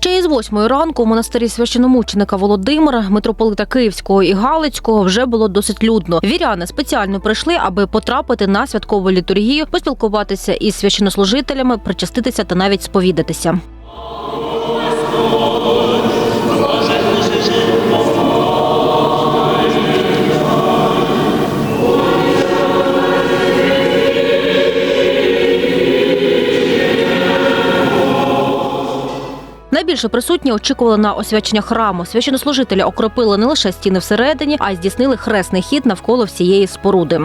Ще із восьмої ранку у монастирі священомученика Володимира, митрополита Київського і Галицького вже було досить людно. Віряни спеціально прийшли, аби потрапити на святкову літургію, поспілкуватися із священнослужителями, причаститися та навіть сповідатися. Найбільше присутні очікували на освячення храму. Священнослужителі окропили не лише стіни всередині, а й здійснили хресний хід навколо всієї споруди.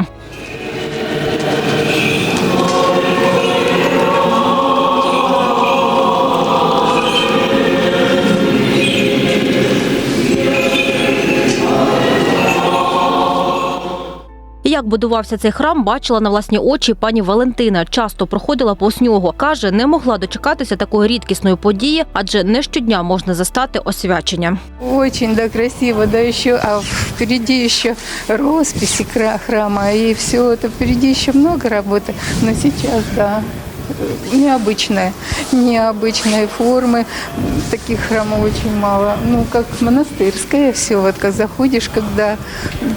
Як будувався цей храм, бачила на власні очі пані Валентина. Часто проходила повз нього. Каже, не могла дочекатися такої рідкісної події, адже не щодня можна застати освячення. Очень, да, красиво, да, ще, а впереді ще розписи храма, і все то впереді ще много роботи. но сейчас, да, необычная, необычные формы, таких храмов очень мало, ну, как монастырское все, вот как заходишь, когда,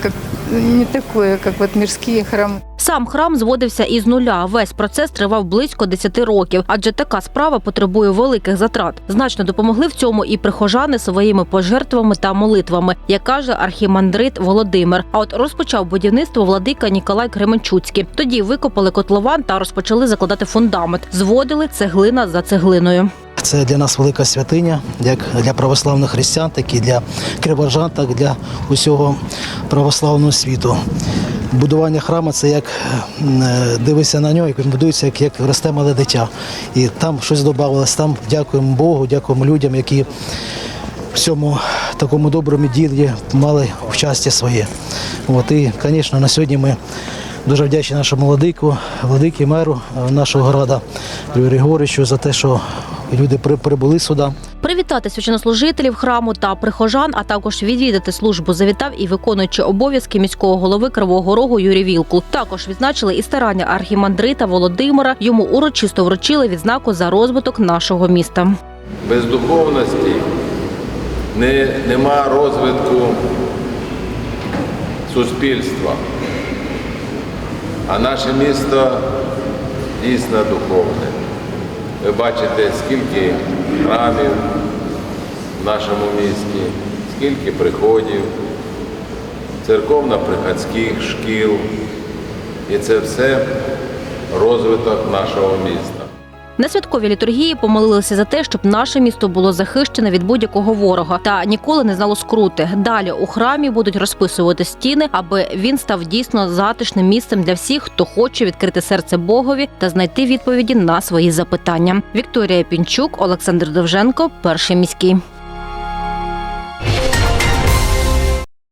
как, не такое, как вот мирские храмы. Сам храм зводився із нуля. Весь процес тривав близько 10 років, адже така справа потребує великих затрат. Значно допомогли в цьому і прихожани своїми пожертвами та молитвами, як каже архімандрит Володимир. А от розпочав будівництво владика Ніколай Кременчуцький. Тоді викопали котлован та розпочали закладати фундамент. Зводили цеглина за цеглиною. Це для нас велика святиня, як для православних християн, так і для криворжан, так і для усього православного світу. Будування храму це як е, дивишся на нього, як він будується, як, як росте мале дитя. І там щось додавалось, там дякуємо Богу, дякуємо людям, які в цьому такому доброму ділі мали щастя своє. От, і, звісно, на сьогодні ми дуже вдячні нашому владику, владикі меру е, нашого города Юрію Григоровичу за те, що люди при- прибули сюди. Привітати священнослужителів храму та прихожан, а також відвідати службу завітав і виконуючи обов'язки міського голови Кривого Рогу Юрій Вілкул. Також відзначили і старання архімандрита Володимира. Йому урочисто вручили відзнаку за розвиток нашого міста. Без духовності не, нема розвитку суспільства. А наше місто дійсно духовне. Ви бачите, скільки храмів в нашому місті, скільки приходів, церковно-приходських шкіл. І це все розвиток нашого міста. На святковій літургії помолилися за те, щоб наше місто було захищене від будь-якого ворога та ніколи не знало скрути. Далі у храмі будуть розписувати стіни, аби він став дійсно затишним місцем для всіх, хто хоче відкрити серце Богові та знайти відповіді на свої запитання. Вікторія Пінчук, Олександр Довженко, перший міський.